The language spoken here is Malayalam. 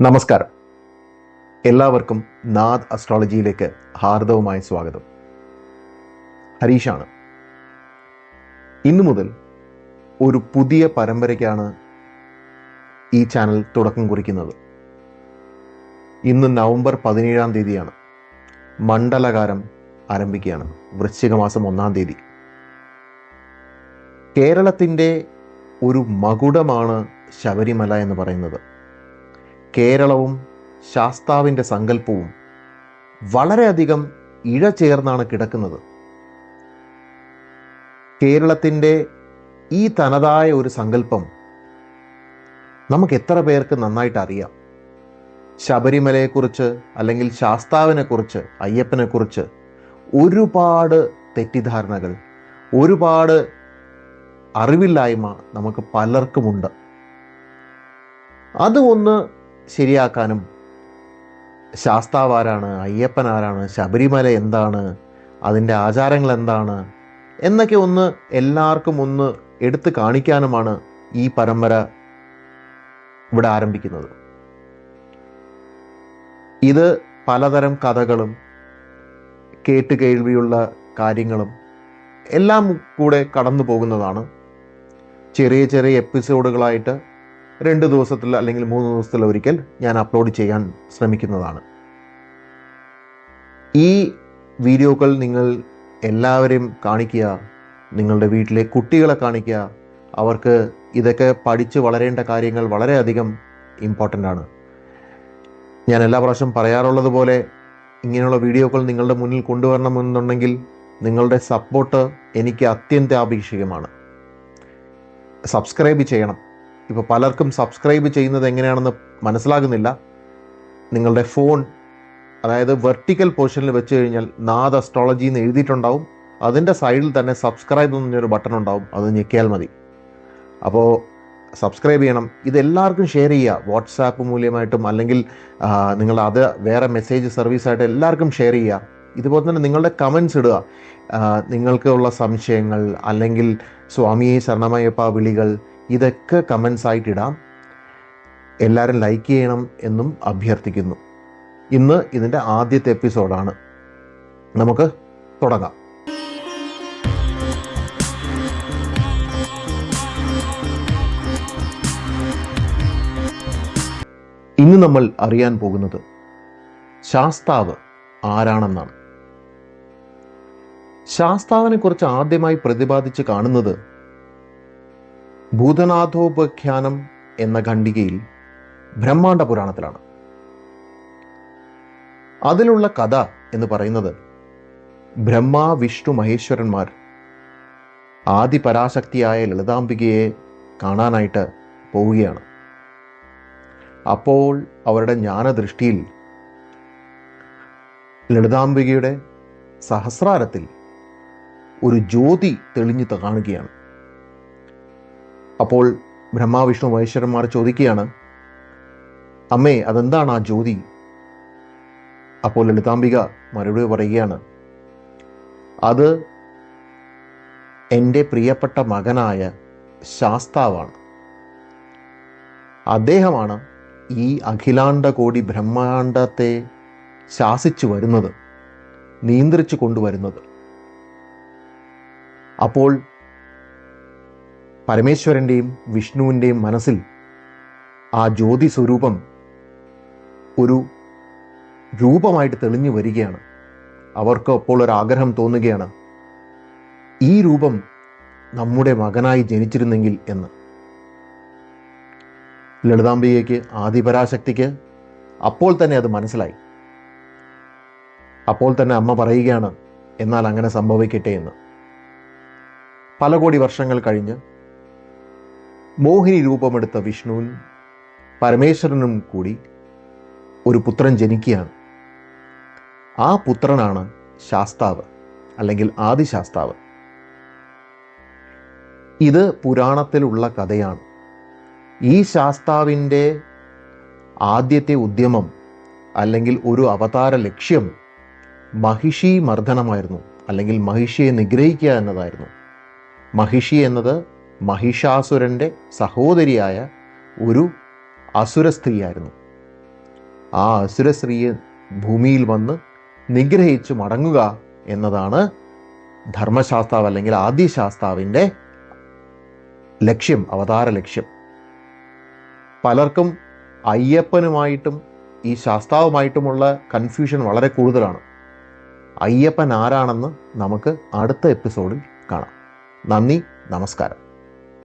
നമസ്കാരം. എല്ലാവർക്കും നാദ് അസ്ട്രോളജിയിലേക്ക് ഹാർദവുമായ സ്വാഗതം. ഹരീഷാണ്. ഇന്നു മുതൽ ഒരു പുതിയ പരമ്പരയ്ക്കാണ് ഈ ചാനൽ തുടക്കം കുറിക്കുന്നത്. ഇന്ന് നവംബർ പതിനേഴാം തീയതിയാണ്. മണ്ഡലകാരം ആരംഭിക്കുകയാണ്. വൃശ്ചിക മാസം ഒന്നാം തീയതി. കേരളത്തിന്റെ ഒരു മകുടമാണ് ശബരിമല എന്ന് പറയുന്നത്. കേരളവും ശാസ്താവിന്റെ സങ്കല്പവും വളരെയധികം ഇഴ ചേർന്നാണ് കിടക്കുന്നത്. കേരളത്തിന്റെ ഈ തനതായ ഒരു സങ്കല്പം നമുക്ക് എത്ര പേർക്ക് നന്നായിട്ട് അറിയാം. ശബരിമലയെക്കുറിച്ച് അല്ലെങ്കിൽ ശാസ്താവിനെക്കുറിച്ച് അയ്യപ്പനെക്കുറിച്ച് ഒരുപാട് തെറ്റിദ്ധാരണകൾ ഒരുപാട് അറിവില്ലായ്മ നമുക്ക് പലർക്കുമുണ്ട്. അത് ഒന്ന് ശരിയാക്കാനും ശാസ്താവ് ആരാണ് അയ്യപ്പൻ ആരാണ് ശബരിമല എന്താണ് അതിന്റെ ആചാരങ്ങൾ എന്താണ് എന്നൊക്കെ ഒന്ന് എല്ലാവർക്കും ഒന്ന് എടുത്തു കാണിക്കാനുമാണ് ഈ പരമ്പര ഇവിടെ ആരംഭിക്കുന്നത്. ഇത് പലതരം കഥകളും കേട്ട് കേൾവിയുള്ള കാര്യങ്ങളും എല്ലാം കൂടെ കടന്നു പോകുന്നതാണ് ചെറിയ ചെറിയ എപ്പിസോഡുകളായിട്ട് രണ്ട് ദിവസത്തിൽ അല്ലെങ്കിൽ മൂന്ന് ദിവസത്തിൽ ഒരിക്കൽ ഞാൻ അപ്ലോഡ് ചെയ്യാൻ ശ്രമിക്കുന്നതാണ്. ഈ വീഡിയോകൾ നിങ്ങൾ എല്ലാവരെയും കാണിക്കുക നിങ്ങളുടെ വീട്ടിലെ കുട്ടികളെ കാണിക്കുക അവർക്ക് ഇതൊക്കെ പഠിച്ച് വളരേണ്ട കാര്യങ്ങൾ വളരെയധികം ഇമ്പോർട്ടന്റ് ആണ്. ഞാൻ എല്ലാ പ്രാവശ്യം പറയാറുള്ളത് പോലെ ഇങ്ങനെയുള്ള വീഡിയോകൾ നിങ്ങളുടെ മുന്നിൽ കൊണ്ടുവരണമെന്നുണ്ടെങ്കിൽ നിങ്ങളുടെ സപ്പോർട്ട് എനിക്ക് അത്യന്താപേക്ഷികമാണ്. സബ്സ്ക്രൈബ് ചെയ്യണം. ഇപ്പോൾ പലർക്കും സബ്സ്ക്രൈബ് ചെയ്യുന്നത് എങ്ങനെയാണെന്ന് മനസ്സിലാകുന്നില്ല. നിങ്ങളുടെ ഫോൺ അതായത് വെർട്ടിക്കൽ പൊസിഷനിൽ വെച്ച് കഴിഞ്ഞാൽ നാദ് അസ്ട്രോളജി എന്ന് എഴുതിയിട്ടുണ്ടാവും. അതിന്റെ സൈഡിൽ തന്നെ സബ്സ്ക്രൈബ് എന്ന് പറഞ്ഞൊരു ബട്ടൺ ഉണ്ടാവും. അത് ഞെക്കിയാൽ മതി. അപ്പോൾ സബ്സ്ക്രൈബ് ചെയ്യണം. ഇതെല്ലാവർക്കും ഷെയർ ചെയ്യുക. വാട്സാപ്പ് മൂല്യമായിട്ടും അല്ലെങ്കിൽ നിങ്ങൾ അത് വേറെ മെസ്സേജ് സർവീസായിട്ട് എല്ലാവർക്കും ഷെയർ ചെയ്യുക. ഇതുപോലെ തന്നെ നിങ്ങളുടെ കമൻസ് ഇടുക. നിങ്ങൾക്ക് നിങ്ങൾക്കുള്ള സംശയങ്ങൾ അല്ലെങ്കിൽ സ്വാമിയെ ശരണമയ്യപ്പ വിളികൾ ഇതൊക്കെ കമൻസ് ആയിട്ട് ഇടാം. എല്ലാവരും ലൈക്ക് ചെയ്യണം എന്നും അഭ്യർത്ഥിക്കുന്നു. ഇന്ന് ഇതിന്റെ ആദ്യത്തെ എപ്പിസോഡാണ് നമുക്ക് തുടങ്ങാം. ഇന്ന് നമ്മൾ അറിയാൻ പോകുന്നത് ശാസ്താവ് ആരാണെന്നാണ്. ശാസ്താവിനെ കുറിച്ച് ആദ്യമായി പ്രതിപാദിച്ച് കാണുന്നത് ഭൂതനാഥോപഖ്യാനം എന്ന ഖണ്ഡികയിൽ ബ്രഹ്മാണ്ട പുരാണത്തിലാണ് അതിലുള്ള കഥ എന്ന് പറയുന്നത് ബ്രഹ്മ വിഷ്ണു മഹേശ്വരന്മാർ ആദിപരാശക്തിയായ ലളിതാംബികയെ കാണാനായിട്ട് പോവുകയാണ്. അപ്പോൾ അവരുടെ ജ്ഞാനദൃഷ്ടിയിൽ ലളിതാംബികയുടെ സഹസ്രാരത്തിൽ ഒരു ജ്യോതി തെളിഞ്ഞു കാണുകയാണ്. അപ്പോൾ ബ്രഹ്മാവിഷ്ണു മഹേശ്വരന്മാർ ചോദിക്കുകയാണ് അമ്മേ അതെന്താണ് ആ ജ്യോതി? അപ്പോൾ ലളിതാംബിക മറുപടി പറയുകയാണ് അത് എന്റെ പ്രിയപ്പെട്ട മകനായ ശാസ്താവാണ്. അദ്ദേഹമാണ് ഈ അഖിലാണ്ട കോടി ബ്രഹ്മാണ്ടത്തെ ശാസിച്ചു വരുന്നത് നിയന്ത്രിച്ചു കൊണ്ടുവരുന്നത്. അപ്പോൾ പരമേശ്വരന്റെയും വിഷ്ണുവിന്റെയും മനസ്സിൽ ആ ജ്യോതി സ്വരൂപം ഒരു രൂപമായിട്ട് തെളിഞ്ഞു വരികയാണ്. അവർക്ക് അപ്പോൾ ഒരു ആഗ്രഹം തോന്നുകയാണ് ഈ രൂപം നമ്മുടെ മകനായി ജനിച്ചിരുന്നെങ്കിൽ എന്ന്. ലളിതാംബികയ്ക്ക് ആദിപരാശക്തിക്ക് അപ്പോൾ തന്നെ അത് മനസ്സിലായി. അപ്പോൾ തന്നെ അമ്മ പറയുകയാണ് എന്നാൽ അങ്ങനെ സംഭവിക്കട്ടെ എന്ന്. പല കോടി വർഷങ്ങൾ കഴിഞ്ഞ് മോഹിനി രൂപമെടുത്ത വിഷ്ണുവും പരമേശ്വരനും കൂടി ഒരു പുത്രൻ ജനിക്കുകയാണ്. ആ പുത്രനാണ് ശാസ്താവ് അല്ലെങ്കിൽ ആദിശാസ്താവ്. ഇത് പുരാണത്തിലുള്ള കഥയാണ്. ഈ ശാസ്താവിന്റെ ആദ്യത്തെ ഉദ്യമം അല്ലെങ്കിൽ ഒരു അവതാര ലക്ഷ്യം മഹിഷി മർദ്ദനമായിരുന്നു അല്ലെങ്കിൽ മഹിഷിയെ നിഗ്രഹിക്കുക എന്നതായിരുന്നു. മഹിഷി എന്നത് മഹിഷാസുരന്റെ സഹോദരിയായ ഒരു അസുര സ്ത്രീയായിരുന്നു. ആ അസുര സ്ത്രീയെ ഭൂമിയിൽ വന്ന് നിഗ്രഹിച്ച് മടങ്ങുക എന്നതാണ് ധർമ്മശാസ്താവ് അല്ലെങ്കിൽ ആദ്യശാസ്താവിന്റെ ലക്ഷ്യം അവതാര ലക്ഷ്യം. പലർക്കും അയ്യപ്പനുമായിട്ടും ഈ ശാസ്താവുമായിട്ടുമുള്ള കൺഫ്യൂഷൻ വളരെ കൂടുതലാണ്. അയ്യപ്പൻ ആരാണെന്ന് നമുക്ക് അടുത്ത എപ്പിസോഡിൽ കാണാം. നന്ദി നമസ്കാരം.